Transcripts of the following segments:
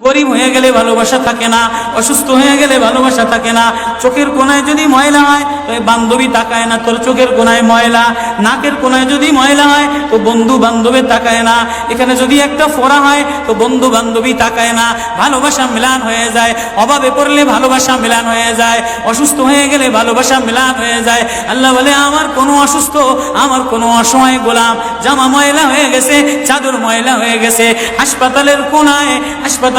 গরিব হয়ে গেলে ভালোবাসা থাকে না, অসুস্থ হয়ে গেলে ভালোবাসা থাকে না। চোখের কোনায় যদি ময়লা হয় তো বান্ধবী তাকায় না, তোর চোখের কোনায় ময়লা। নাকের কোনায় যদি ময়লা হয়, তো বন্ধু বান্ধবী তাকায় না। এখানে যদি একটা ফোড়া হয়, তো বন্ধু বান্ধবী তাকায় না। ভালোবাসা মিলান হয়ে যায়, অভাবে পড়লে ভালোবাসা মিলান হয়ে যায়। অসুস্থ হয়ে গেলে ভালোবাসা মিলান হয়ে যায়। আল্লাহ বলে, আমার কোনো অসুস্থ, আমার কোনো অসহায় গোলাম। জামা ময়লা হয়ে গেছে, চাদর ময়লা হয়ে গেছে। হাসপাতালের কোনায়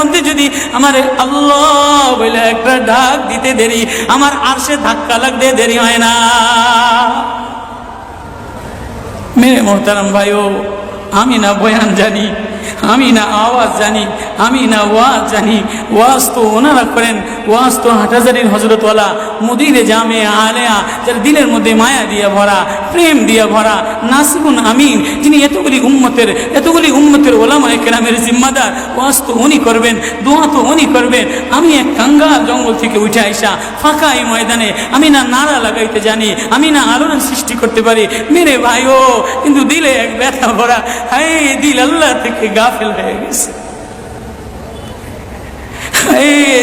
মধ্যে যদি আমার আল্লাহ বলে একটা ডাক দিতে দেরি, আমার আরশে ধাক্কা লাগতে দেরি হয় না। মেরে মোহতারাম ভাইও, আমি না বয়ান জানি, আমি না আওয়াজ জানি আমি না ওয়াজ জানি, ওয়াজ তো ওনারা করেন, ওয়াজ তো হাটাজারির হজরতওয়ালা মুদিরে জামে আলেয়া, যার দিলের মধ্যে মায়া দিয়ে ভরা, প্রেম দিয়ে ভরা নাসিবুন আমিন, যিনি এতগুলি উম্মতের এতগুলি উম্মতের ওলামায় কেরামের জিম্মাদার, ওয়াজ তো উনি করবেন, দোয়া তো উনি করবেন। আমি এক কাঙ্গাল জঙ্গল থেকে উঠে আইসা ফাঁকা এই ময়দানে, আমি না নাড়া লাগাইতে জানি, আমি না আলোড়ন সৃষ্টি করতে পারি। মেরে ভাইও কিন্তু দিলে এক ব্যথা ভরা হাই দিল আল্লাহ থেকে গাফেল হয়ে গেছে এই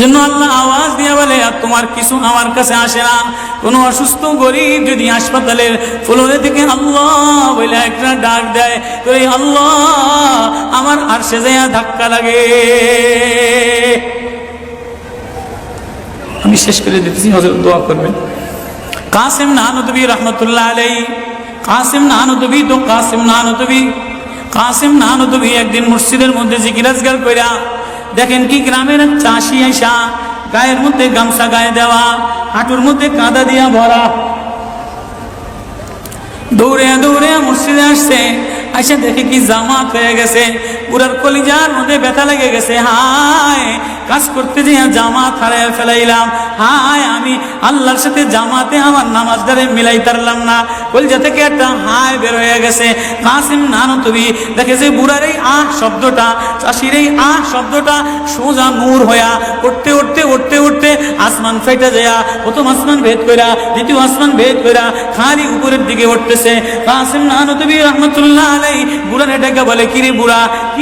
জন্য আল্লাহ আওয়াজ দিয়ে বলে, আর তোমার কিছু আমার কাছে আসে না। কোনো অসুস্থ গরিব যদি হাসপাতালের ফ্লোরে থেকে আল্লাহ বলে একটা ডাক দেয় তো এই আল্লাহ, আমার আর সে ধাক্কা লাগে। আমি শেষ করে দিতেছি হজরত দোয়া করবেন। কাসিম নানদবী রহমতুল্লাহ আলাই কাসিম নানদবী তো কাসিম নানদবী কাসিম নানদবী একদিন মসজিদের মধ্যে জিকিরাজগার কইরা দেখেন কি গ্রামের চাষি আইসা, গায়ের মধ্যে গামছা গায়ে দেওয়া, হাঁটুর মধ্যে কাদা দিয়া ভরা। দৌড়ে দৌড়ে মসজিদে আসছে, আইসা দেখে কি জামাত হয়ে গেছে। পুরার কলিজার মধ্যে ব্যথা লেগে গেছে। হায়, কাজ করতে যে জামাত হারায় ফেলাইলাম। হায়, আমি আল্লাহর সাথে জামাতে আমার নামাজ দ্বারে মিলাই তারলাম না। কলিজা থেকে একটা হায় বের হয়ে গেছে। কাসিম নানো, তুমি দেখে যে বুড়ার এই আহ শব্দটা, চাষির এই আহ শব্দটা সোজা নূর হইয়া উঠতে উঠতে উঠতে উঠতে আসমান ফেটে যায় প্রথম আসমান ভেদ কইরা, দ্বিতীয় আসমান ভেদ কইরা খালি উপরের দিকে উঠতেছে। কাসিম নানো, তুমি রহমতুল্লাহ আলাই বুড়ার এটাকে বলে, কিরে বুড়া, কি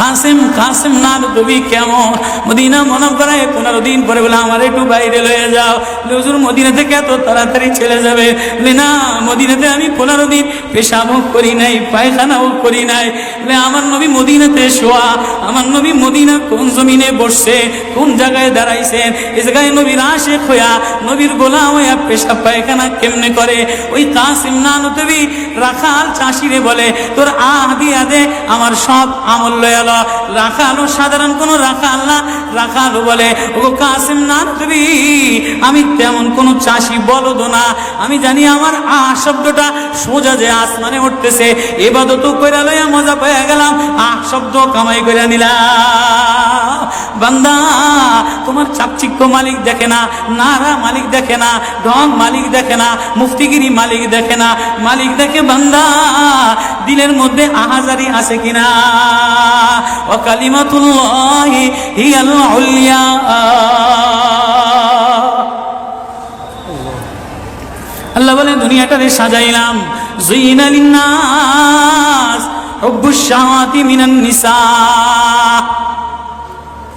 কাসিম কাসিম নাম তুমি কেমন? মদিনা মনে করায় পনেরো দিন পরে বলে, আমার একটু বাইরে লয়ে যাও। হুজুর, মদিনা থেকে এত তাড়াতাড়ি ছেড়ে যাবে? বলে, না, মদিনাতে আমি পনেরো দিন পেশাবও করি নাই, পায়খানাও করি নাই। বলে, আমার নবী মদিনাতে শোয়া, আমার নবী মদিনা কোন জমিনে বসছে, কোন জায়গায় দাঁড়াইছেন? এ জায়গায় নবীর আশেখ হইয়া, নবীর গোলাম হইয়া পেশা পায়খানা কেমনে করে? ওই কাসিম না নতবি রাখাল চাষিরে বলে, তোর আহ দিয়া দে, আমার সব আমল রাখালো সাধারণ না। রাখালো বলে ও কাসিম না তুমি আমি তেমন কোনো চাষি বলদ না। আমি জানি আমার আহ শব্দটা সোজা যে আসমানে উঠতেছে। এবাদত কইরা লইয়া মজা পেয়ে গেলাম, আ শব্দ কামাই করে নিলাম। বান্দা তোমার চাকচিক্য মালিক দেখে না, নারা মালিক দেখে না ঢং মালিক দেখে না, মুফতিগিরি মালিক দেখে না, মালিক দেখে বান্দা, দিলের মধ্যে আহাজারি আছে কিনা? ও কালিমাতুল্লাহি হিয়াল আল্লাহ বলে দুনিয়াটারে সাজাইলাম। জুইনা লিন্নাস শাহাওয়াতি মিনান নিসা।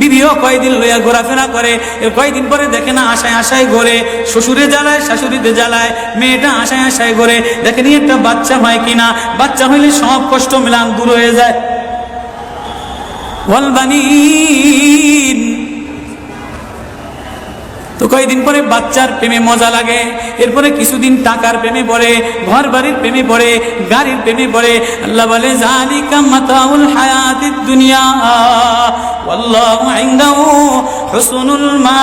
বিবিও কয়দিন লইয়া ঘোরাফেরা করে কয়দিন পরে দেখে না আশায় আশায় ঘরে, শ্বশুরে জ্বালায়, শাশুড়িতে জ্বালায়, মেয়েটা আশায় আশায় ঘরে, দেখে নি একটা বাচ্চা হয় কিনা, বাচ্চা হইলে সব কষ্ট মিলান, দূর হয়ে যায়। ওয়াল বানিন তো কয়েকদিন পরে বাচ্চার প্রেমে মজা লাগে। এরপরে কিছুদিন টাকার প্রেমে পড়ে ঘর বাড়ির প্রেমে পড়ে, গাড়ির প্রেমে পড়ে। আল্লাহ বলে জালিকা মাতাউল হায়াতিদ দুনিয়া, ওয়াল্লাহু ইনদাহু হুসনুল মা